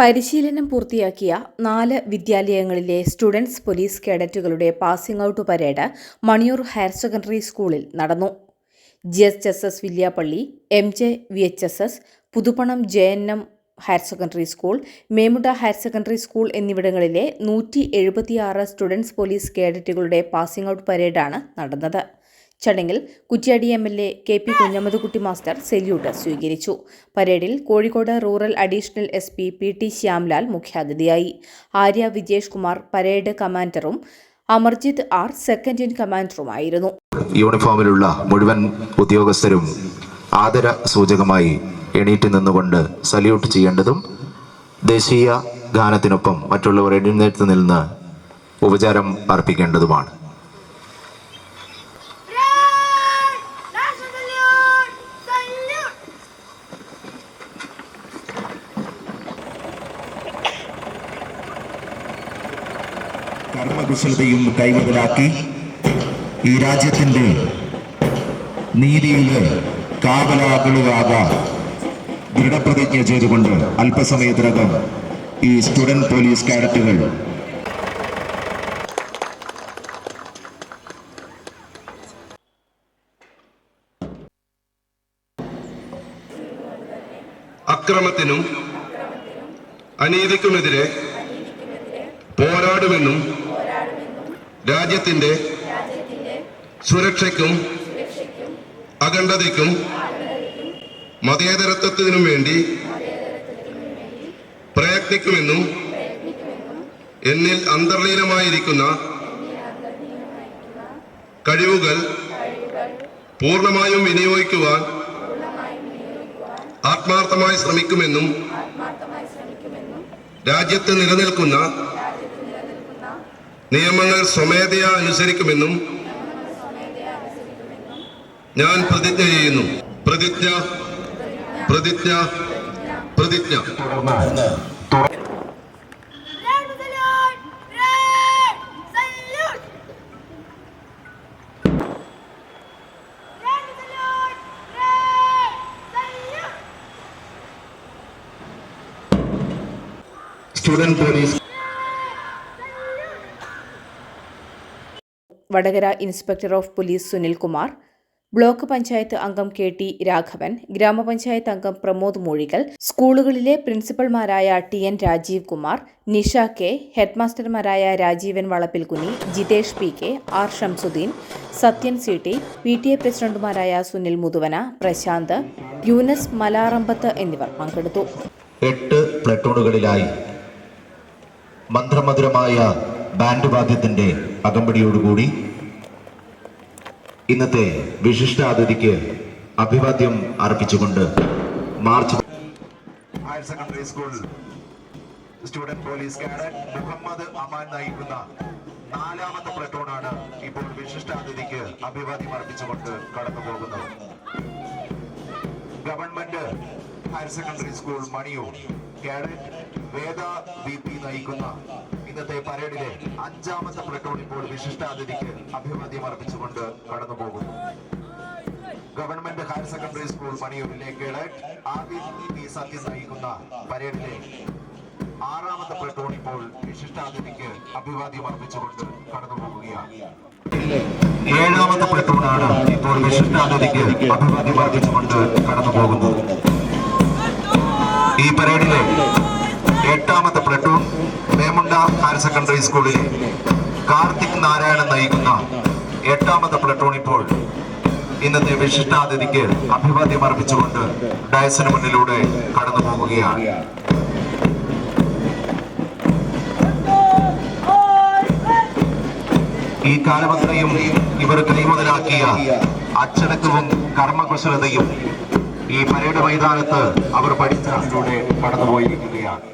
പരിശീലനം പൂർത്തിയാക്കിയ നാല് വിദ്യാലയങ്ങളിലെ students police കേഡറ്റുകളുടെ passing out parade Maniyur higher secondary സ്കൂളിൽ നടന്നു. G S S S Villiappally M J V H S S Puthuppanam J N M higher secondary school Memunda higher secondary school എന്നിവിടങ്ങളിലെ നൂറ്റി എഴുപത്തിയാറ് students police കേഡറ്റുകളുടെ passing out പരേഡാണ് നടന്നത്. ചടങ്ങിൽ Kuttiadi M L A K P Kunhammadkutty master salute സ്വീകരിച്ചു. പരേഡിൽ Kozhikode rural additional S P P T Shyamlal മുഖ്യാതിഥിയായി. ആര്യ വിജേഷ് കുമാർ പരേഡ് കമാൻഡറും അമർജിത് ആർ സെക്കൻഡ് ഇൻ കമാൻഡറുമായിരുന്നു. യൂണിഫോമിലുള്ള മുഴുവൻ ഉദ്യോഗസ്ഥരും ആദര സൂചകമായി എണീറ്റ് നിന്നുകൊണ്ട് സല്യൂട്ട് ചെയ്യേണ്ടതും ദേശീയ ഗാനത്തിനൊപ്പം മറ്റുള്ളവർ എഴുന്നേറ്റ് നിന്ന് ഉപചാരം അർപ്പിക്കേണ്ടതുമാണ്. കർമ്മകുശലതയും കൈമുതലാക്കി ഈ രാജ്യത്തിന്റെ നീതിയിൽ കാവലാകളുകാകാൻ ദൃഢപ്രതിജ്ഞ ചെയ്തുകൊണ്ട് അല്പസമയത്തിനകം ഈ സ്റ്റുഡന്റ് പോലീസ് കാഡറ്റുകൾ അക്രമത്തിനും അനീതിക്കുമെതിരെ പോരാടുമെന്നും രാജ്യത്തിന്റെ സുരക്ഷയ്ക്കും അഖണ്ഡതയ്ക്കും മതേതരത്വത്തിനും വേണ്ടി പ്രയത്നിക്കുമെന്നും എന്നിൽ അന്തർലീനമായിരിക്കുന്ന കഴിവുകൾ പൂർണമായും വിനിയോഗിക്കുവാൻ ആത്മാർത്ഥമായി ശ്രമിക്കുമെന്നും രാജ്യത്ത് നിലനിൽക്കുന്ന നിയമങ്ങൾ സ്വമേധയാ അനുസരിക്കുമെന്നും ഞാൻ പ്രതിജ്ഞ ചെയ്യുന്നു പ്രതിജ്ഞ പ്രതിജ്ഞ പ്രതിജ്ഞ student salute! Vadakara inspector of police Sunilkumar block panchayat അംഗം കെ ടി രാഘവൻ ഗ്രാമപഞ്ചായത്ത് അംഗം പ്രമോദ് മൂഴികൽ സ്കൂളുകളിലെ പ്രിൻസിപ്പൽമാരായ T N Rajeev Kumar Nisha K ഹെഡ്മാസ്റ്റർമാരായ Rajeevan Valappilkuni Jithesh P K R Shamsuddin Sathyan C T P T A പ്രസിഡന്റുമാരായ സുനിൽ മുതുവന പ്രശാന്ത് യൂനസ് മലാറമ്പത്ത് എന്നിവർ പങ്കെടുത്തു. എട്ട് പ്ലട്ടൂണുകളിലായി മന്ത്രമധുരമായ ബാൻഡ് വാദ്യത്തിന്റെ അകമ്പടിയോടുകൂടി ഇന്നത്തെ വിശിഷ്ടാതിഥിക്ക് അഭിവാദ്യം അർപ്പിച്ചുകൊണ്ട് march higher secondary school student police cadet Muhammad Aman നയിക്കുന്ന നാലാമത്തെ പ്ലട്ടൂണാണ് ഇപ്പോൾ വിശിഷ്ടാതിഥിക്ക് അഭിവാദ്യം അർപ്പിച്ചുകൊണ്ട് കടന്നു പോകുന്നത് government higher secondary school Maniyur cadet Veda V നയിക്കുന്ന ഇന്നത്തെ പരേഡിലെ അഞ്ചാമത്തെ പ്ലട്ടോൺ ഇപ്പോൾ വിശിഷ്ടാതിഥിക്ക് അഭിവാദ്യം അർപ്പിച്ചുകൊണ്ട് കടന്നു പോകുന്നു ഗവൺമെന്റ് ഹയർ സെക്കൻഡറി സ്കൂൾ മണിയൂരിലെ കേളറ്റ് ആദിത്യ പി സത്യൻ നയിക്കുന്ന പരേഡിലെ ആറാമത്തെ പ്ലട്ടോൺ ഇപ്പോൾ വിശിഷ്ടാതിഥിക്ക് അഭിവാദ്യം അർപ്പിച്ചുകൊണ്ട് കടന്നു പോകുകയാണ് ഏഴാമത്തെ പ്ലട്ടോണാണ് ഇപ്പോൾ വിശിഷ്ടാതിഥിക്ക് അഭിവാദ്യം അർപ്പിച്ചുകൊണ്ട് കടന്നു പോകുന്നത് ഈ പരേഡിലെ എട്ടാമത്തെ പ്ലട്ടൂൺ വേമുണ്ട ഹയർ സെക്കൻഡറി സ്കൂളിലെ കാർത്തിക് നാരായണൻ നയിക്കുന്ന എട്ടാമത്തെ പ്ലട്ടൂൺ ഇപ്പോൾ ഇന്നത്തെ വിശിഷ്ടാതിഥിക്ക് അഭിവാദ്യം അർപ്പിച്ചുകൊണ്ട് ഡയസിന് മുന്നിലൂടെ കടന്നു പോകുകയാണ്. ഈ കാലമത്രയും ഇവർ കൈമുതലാക്കിയ അച്ചടക്കവും കർമ്മകുശലതയും ഈ പരേഡ് മൈതാനത്ത് അവർ പഠിച്ചതിലൂടെ കടന്നുപോയിരിക്കുകയാണ്.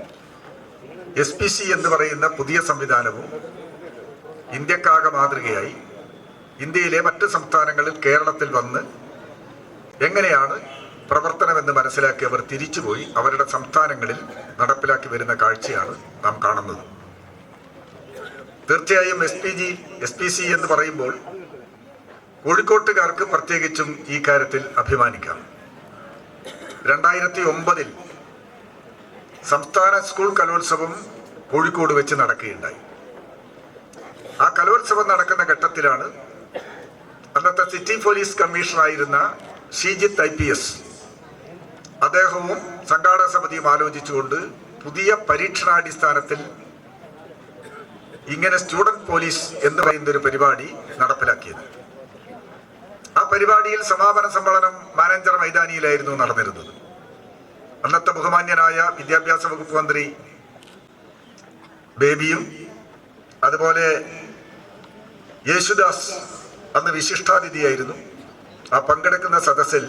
എസ് പി സി എന്ന് പറയുന്ന പുതിയ സംവിധാനവും ഇന്ത്യക്കാകെ മാതൃകയായി ഇന്ത്യയിലെ മറ്റ് സംസ്ഥാനങ്ങളിൽ കേരളത്തിൽ വന്ന് എങ്ങനെയാണ് പ്രവർത്തനമെന്ന് മനസ്സിലാക്കി അവർ തിരിച്ചുപോയി അവരുടെ സംസ്ഥാനങ്ങളിൽ നടപ്പിലാക്കി വരുന്ന കാഴ്ചയാണ് നാം കാണുന്നത്. തീർച്ചയായും S P G S P C എന്ന് പറയുമ്പോൾ കോഴിക്കോട്ടുകാർക്ക് പ്രത്യേകിച്ചും ഈ കാര്യത്തിൽ അഭിമാനിക്കാം രണ്ടായിരത്തി ഒമ്പതിൽ സംസ്ഥാന സ്കൂൾ കലോത്സവം കോഴിക്കോട് വെച്ച് നടക്കുകയുണ്ടായി. ആ കലോത്സവം നടക്കുന്ന ഘട്ടത്തിലാണ് അന്നത്തെ സിറ്റി പോലീസ് കമ്മീഷണറായിരുന്ന ഷീജിത്ത് ഐ പി എസ് അദ്ദേഹവും സംഘാടക സമിതിയും ആലോചിച്ചുകൊണ്ട് പുതിയ പരീക്ഷണാടിസ്ഥാനത്തിൽ ഇങ്ങനെ സ്റ്റുഡന്റ് പോലീസ് എന്ന് പറയുന്ന ഒരു പരിപാടി നടപ്പിലാക്കിയത്. ആ പരിപാടിയിൽ സമാപന സമ്മേളനം മാനേജർ മൈതാനിയിലായിരുന്നു നടന്നിരുന്നത്. അന്നത്തെ ബഹുമാന്യനായ വിദ്യാഭ്യാസ വകുപ്പ് മന്ത്രി ബേബിയും അതുപോലെ യേശുദാസ് അന്ന് വിശിഷ്ടാതിഥിയായിരുന്നു. ആ പങ്കെടുക്കുന്ന സദസ്സിൽ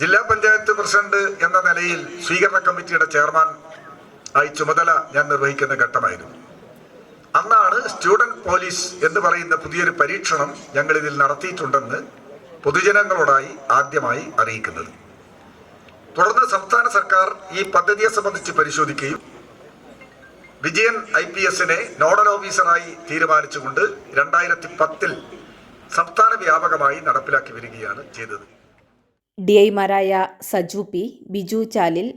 ജില്ലാ പഞ്ചായത്ത് പ്രസിഡന്റ് എന്ന നിലയിൽ സ്വീകരണ കമ്മിറ്റിയുടെ ചെയർമാൻ ആയി ചുമതല ഞാൻ നിർവഹിക്കുന്ന ഘട്ടമായിരുന്നു. അന്നാണ് സ്റ്റുഡന്റ് പോലീസ് എന്ന് പറയുന്ന പുതിയൊരു പരീക്ഷണം ഞങ്ങൾ ഇതിൽ നടത്തിയിട്ടുണ്ടെന്ന് പൊതുജനങ്ങളോടായി ആദ്യമായി അറിയിക്കുന്നത്. തുടർന്ന് സംസ്ഥാന സർക്കാർ ഈ പദ്ധതിയെ സംബന്ധിച്ച് പരിശോധിക്കുകയും വിജയൻ ഐ പി എസിനെ നോഡൽ ഓഫീസറായി തീരുമാനിച്ചുകൊണ്ട് രണ്ടായിരത്തി പത്തിൽ സംസ്ഥാന വ്യാപകമായി നടപ്പിലാക്കി വരികയാണ് ചെയ്തത്. ഡി ഐമാരായ Saju P Biju Chalil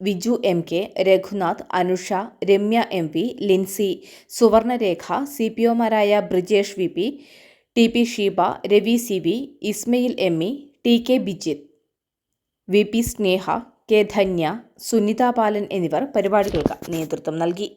Viju M K Raghunath Anusha Ramya M P Lincy Suvarnarekha C P ഒമാരായ Brijesh V P T P Sheeba Ravi C V Ismail M E T K Bijith V P Sneha K Dhanya Sunitha Balan എന്നിവർ പരിപാടികൾക്ക് നേതൃത്വം നൽകി.